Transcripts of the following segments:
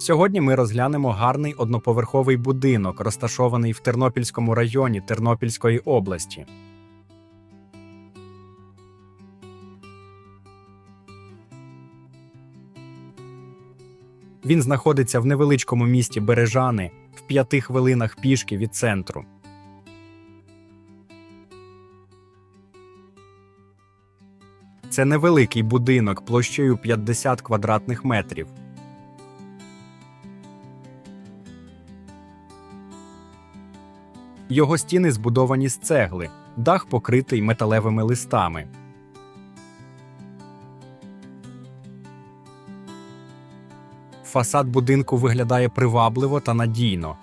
Сьогодні ми розглянемо гарний одноповерховий будинок, розташований в Тернопільському районі Тернопільської області. Він знаходиться в невеличкому місті Бережани в п'яти хвилинах пішки від центру. Це невеликий будинок площею 50 квадратних метрів. Його стіни збудовані з цегли, дах покритий металевими листами. Фасад будинку виглядає привабливо та надійно.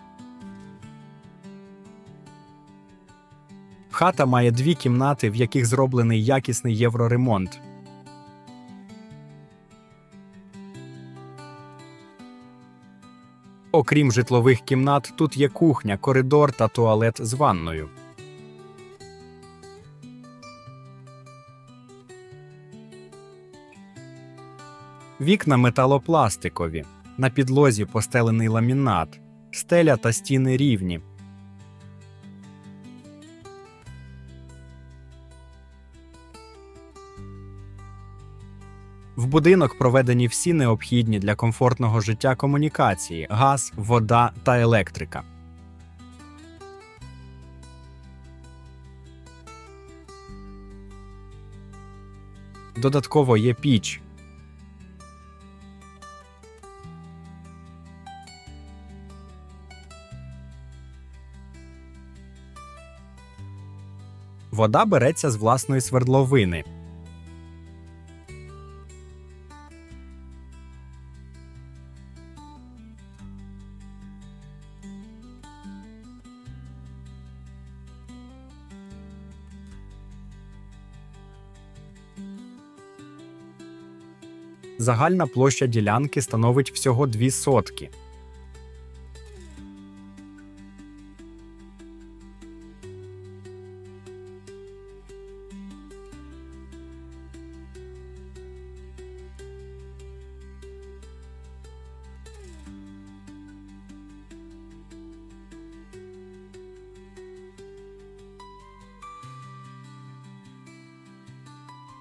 Хата має дві кімнати, в яких зроблений якісний євроремонт. Окрім житлових кімнат, тут є кухня, коридор та туалет з ванною. Вікна металопластикові. На підлозі постелений ламінат, стеля та стіни рівні. В будинок проведені всі необхідні для комфортного життя комунікації: газ, вода та електрика. Додатково є піч. Вода береться з власної свердловини. Загальна площа ділянки становить всього 2 сотки.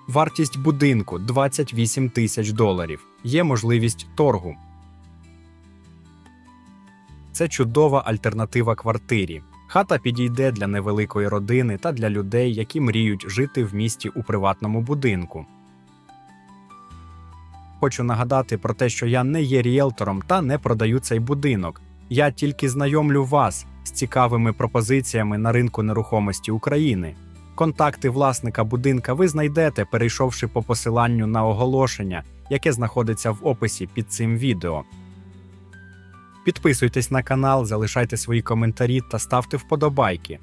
Вартість будинку 28 тисяч доларів. Є можливість торгу. Це чудова альтернатива квартирі. Хата підійде для невеликої родини та для людей, які мріють жити в місті у приватному будинку. Хочу нагадати про те, що я не є ріелтором та не продаю цей будинок. Я тільки знайомлю вас з цікавими пропозиціями на ринку нерухомості України. Контакти власника будинка ви знайдете, перейшовши по посиланню на оголошення, яке знаходиться в описі під цим відео. Підписуйтесь на канал, залишайте свої коментарі та ставте вподобайки.